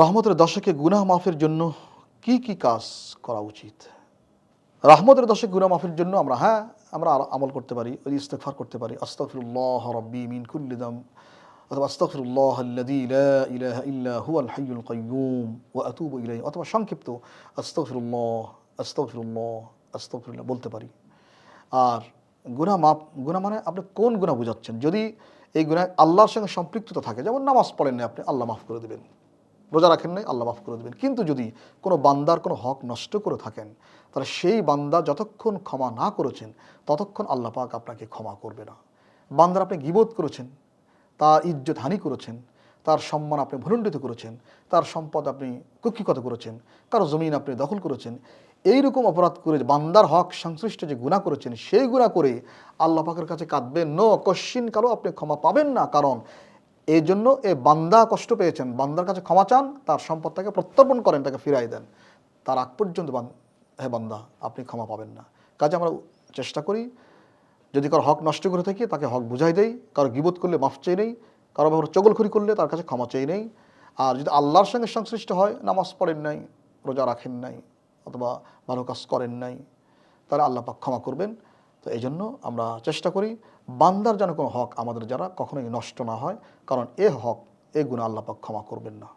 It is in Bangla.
রহমতের দশকে গুনাহ মাফের জন্য কি কি কাজ করা উচিত? রহমতের দশক গুনাহ মাফের জন্য আমরা হ্যাঁ আমরা আমল করতে পারি ওই করতে পারি। আস্তাগফিরুল্লাহ রাব্বি মিন কুল্লি দাম, অথবা আস্তাগফিরুল্লাহ আল্লাযী লা ইলাহা ইল্লা হুয়াল হাইয়ুল কাইয়্যুম ওয়া আতুবু ইলাইহি, অথবা সংক্ষিপ্ত আস্তাগফিরুল্লাহ আস্তাগফিরুল্লাহ আস্তাগফিরুল্লাহ বলতে পারি। আর গুনাহ মাপ গুনাহ মানে আপনি কোন গুনাহ বুঝাচ্ছেন? যদি এই গুনাহ আল্লাহর সঙ্গে সম্পৃক্ততা থাকে, যেমন নামাজ পড়েন না আপনি, আল্লাহ মাফ করে দেবেন। রোজা রাখেন নাই, আল্লাহ মাফ করে দেবেন। কিন্তু যদি কোনো বান্দার কোনো হক নষ্ট করে থাকেন, তাহলে সেই বান্দা যতক্ষণ ক্ষমা না করেছেন, ততক্ষণ আল্লাহ পাক আপনাকে ক্ষমা করবে না। বান্দার আপনি গিবোধ করেছেন, তার ইজ্জত হানি করেছেন, তার সম্মান আপনি ভুলণ্ডিত করেছেন, তার সম্পদ আপনি কুক্ষিগত করেছেন কারও জমিন আপনি দখল করেছেন, এইরকম অপরাধ করে বান্দার হক সংশ্লিষ্ট যে গুণা করেছেন, সেই গুণা করে আল্লাহ পাকের কাছে কাঁদবেন। নো, কশ্চিন কালো আপনি ক্ষমা পাবেন না। কারণ এই জন্য এ বান্দা কষ্ট পেয়েছেন। বান্দার কাছে ক্ষমা চান, তার সম্পদটাকে প্রত্যর্পণ করেন, তাকে ফিরাই দেন। তার আগ পর্যন্ত হে বান্দা, আপনি ক্ষমা পাবেন না। কাজে আমরা চেষ্টা করি, যদি কারও হক নষ্ট করে থাকি, তাকে হক বুঝাই দেই। কারও গিবোধ করলে মাফ চেয়ে নেই। কারও ব্যাপারে চগলখড়ি করলে তার কাছে ক্ষমা চেয়ে নেই। আর যদি আল্লাহর সঙ্গে সংশ্লিষ্ট হয়, নামাজ পড়েন নাই, রোজা রাখেন নাই, অথবা ভালো কাজ করেন নাই, তাহলে আল্লাহ পাক ক্ষমা করবেন। তো এই জন্য আমরা চেষ্টা করি বান্দার যেন কোনো হক আমাদের যারা কখনোই নষ্ট না হয়, কারণ এ হক, এ গুণ আল্লাপাক ক্ষমা করবেন না।